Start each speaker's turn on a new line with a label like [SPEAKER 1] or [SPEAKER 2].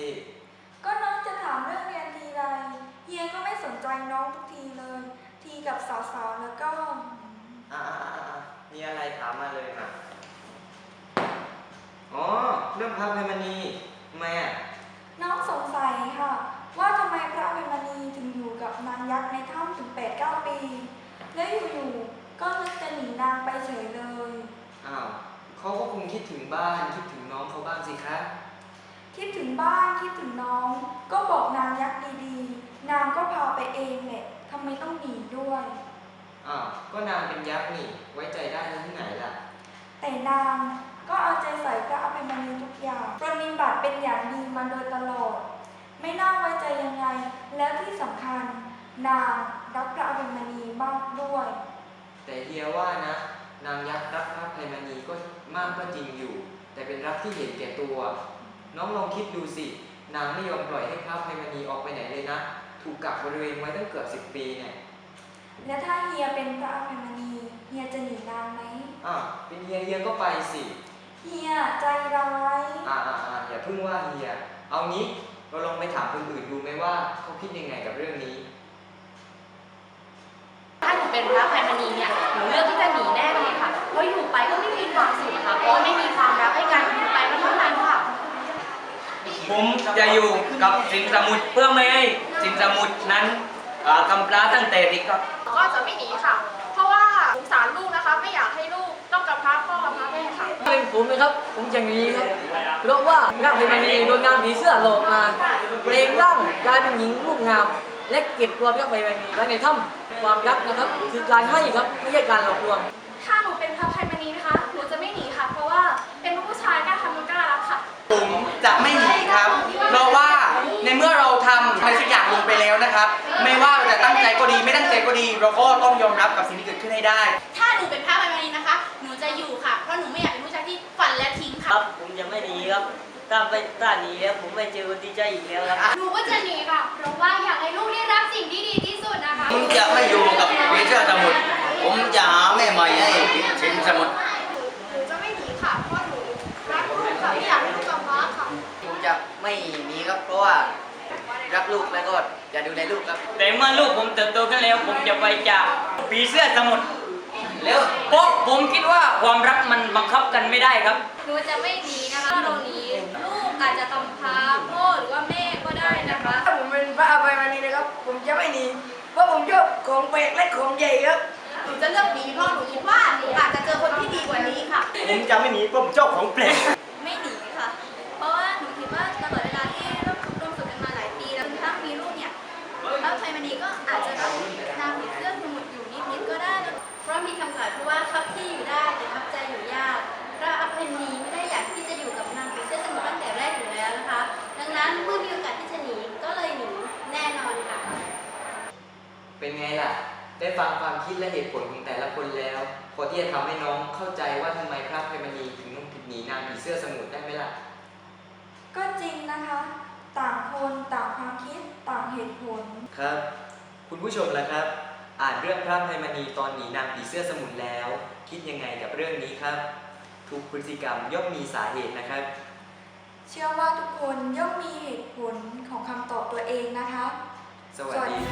[SPEAKER 1] ิ
[SPEAKER 2] ก็น้องจะถามเรื่
[SPEAKER 1] องเรีย
[SPEAKER 2] นทีไรเฮียก็ไม่สนใจน้
[SPEAKER 1] องทุกทีเลย
[SPEAKER 2] ทีกับสาวๆแล้วก็
[SPEAKER 1] อ่ามีอะไรถามมาเลยนะอ๋อ เรื่องพระไพมณีทำไมอะ
[SPEAKER 2] น้องสงสัยค่ะ ว่าทำไมพระไพมณีถึงอยู่กับนางยักษ์ในถ้ำถึงแปดเก้าปี แล้วอยู่ๆก็นึกจะหนีนางไปเฉยเลย
[SPEAKER 1] อ้าวเขาก็คงคิดถึงบ้านคิดถึงน้องเขาบ้างสิคะ
[SPEAKER 2] คิดถึงบ้านคิดถึงน้อง ก็บอกนางยักษ์ดีๆ นางก็พาไปเองแหละทำไมต้องหนีด้วย
[SPEAKER 1] อ้าวก็นางเป็นยักษ์นี่ ไว้ใจได้ที่ไหนล่ะ
[SPEAKER 2] แต่นางก็เอาใจใส่พระอภัยมณีทุกอย่างปรนนิบัติเป็นอย่างดีมาโดยตลอด ไม่น่าไว้ใจยังไง แล้วที่สำคัญ นางรักพระอภัยมณีมากด้วย
[SPEAKER 1] แต่เฮียว่านะ นางยักษ์รักพระอภัยมณีก็มากก็จริงอยู่ แต่เป็นรักที่เห็นแก่ตัว น้องลองคิดดูสิ นางไม่ยอมปล่อยให้พระอภัยมณีออกไปไหนเลยนะ ถูกกักบริเวณไว้ตั้งเกือบสิบปีเนี่ย
[SPEAKER 2] และถ้าเฮียเป็นพระอภัยมณีเฮียจะหนีนางไหม
[SPEAKER 1] อ้าวเป็นเฮียเฮียก็ไปสิ
[SPEAKER 2] เฮียใจร้าย
[SPEAKER 1] อ่าอ่าอ่าอย่าเพิ่งว่าเฮีย เอางี้เราลองไปถามคนอื่นดูไหมว่าเขาคิดยังไงกับเรื่องนี้
[SPEAKER 3] ถ้าหนูเป็นพระภัยมณีเนี่ยหนูเลือกที่จะหนีแน่เลยค่ะ เพราะอยู่ไปก็ไม่มีความสุขค่ะ เพราะว่าไม่มีความรักให้กันอยู่ไปก็เท่านั้นค่ะ
[SPEAKER 4] ผมจะอยู่กับสิงห์สมุทรเพื่อไม่ให้สิงห์สมุทรนั้นเอ่อกำพร้าตั้งแต่เด็กครับ
[SPEAKER 3] ก็จะไม่หนีค่ะ เพราะว่าสงสารลูกนะคะ ไม่อยากให้ลูกต้องกำพร้าพ่อกำพร้าแม่ค่ะ
[SPEAKER 5] ถ้าเป็นผมนะครับ ผมจะหนีครับเพราะว่าพระพิมณีโดนนางผีเสื้อหลอกมาเปลงร่างกลายเป็นหญิงรูปงาม และเก็บตัวพระพิมณีไว้ในถ้ำความรักนะครับ คือการให้ครับไม่ใช่การหลอกลวง
[SPEAKER 3] ถ้าหนูเป็นพระภัยมณีนะคะหนูจะไม่หนีค่ะ เพราะว่าเป็นผู้ชายกล้าทำและกล้ารักค่ะ
[SPEAKER 6] ผมจะไม่ ลงไปแล้วนะครับ ไม่ว่าเราจะตั้งใจก็ดีไม่ตั้งใจก็ดี เราก็ต้องยอมรับกับสิ่งที่เกิดขึ้นให้ได้
[SPEAKER 3] ถ้าหนูเป็นพระภัยมณีนะคะ หนูจะอยู่ค่ะ เพราะหนูไม่อยากเป็นผู้ชายที่ฝันและทิ้ง
[SPEAKER 5] ค
[SPEAKER 3] ค่ะ
[SPEAKER 5] รับ ผมจะไม่หนีครับ ถ้าไปถ้าหนีแล้วผมไม่เจอคนที่ใจอีกแล้วครับ
[SPEAKER 3] หนูก็จะหนีค่ะ เพราะว่าอยากให้ลูกได้รับสิ่งที่ดีที่สุดนะคะ
[SPEAKER 4] ผมจะไม่อยู่กับผีเสื้อสมุทรผมจะหาแม่ใหม่ให้สิงห์สมุทร
[SPEAKER 3] ลูก
[SPEAKER 6] แล้วก็จะดูแลลูกครับ
[SPEAKER 4] แต่เมื่อลูกผมเติบโตขึ้นแล้ว ผมจะไปจากผีเสื้อสมุทรแล้วเพราะผมคิดว่าความรักมันบังคับกันไม่ได้ครับ
[SPEAKER 3] หนูจะไม่หนีนะคะถ้าเราหนีลูกอาจจะกำพร้าพ่อหรือว่าแม่ก็ได้นะคะ
[SPEAKER 5] ถ้าผมเป็นพระอภัยมณีนะครับ ผมจะไม่หนีเพราะผมชอบของแปลกและของใหญ่ครับ
[SPEAKER 3] หนูจะเลือกหนีเพราะหนูคิดว่าหนูอาจจะเจอคนที่ดีกว่านี้ค่ะ
[SPEAKER 4] ผมจะไม่หนีเพราะผมชอบของแปลก
[SPEAKER 3] ราะมีคำกล่าวที่ว่าทับที่อยู่ได้แต่ทับใจอยู่ยากพระอภัยมณีไม่ได้อยากที่จะอยู่กับนางผีเสื้อสมุทรตั้งแต่แรกอยู่แล้วนะคะ ดังนั้นเมื่อมีโอกาสที่จะหนีก็เลยหนีแน่นอนค่ะ
[SPEAKER 1] เป็นไงล่ะ ได้ฟังความคิดและเหตุผลของแต่ละคนแล้วพอที่จะทำให้น้องเข้าใจว่าทำไมพระอภัยมณีถึงต้องหนีนางผีเสื้อสมุทรได้ไหมล่ะ
[SPEAKER 2] ก็จริงนะคะ ต่างคนต่างความคิดต่างเหตุผล
[SPEAKER 1] ครับ คุณผู้ชมล่ะครับ อ่านเรื่องพระอภัยมณีตอนหนีนางผีเสื้อสมุทรแล้ว คิดยังไงกับเรื่องนี้ครับ ทุกพฤติกรรมย่อมมีสาเหตุนะครับ
[SPEAKER 2] เชื่อว่าทุกคนย่อมมีเหตุผลของคำตอบตัวเองนะคะ
[SPEAKER 1] สวัสดีครับ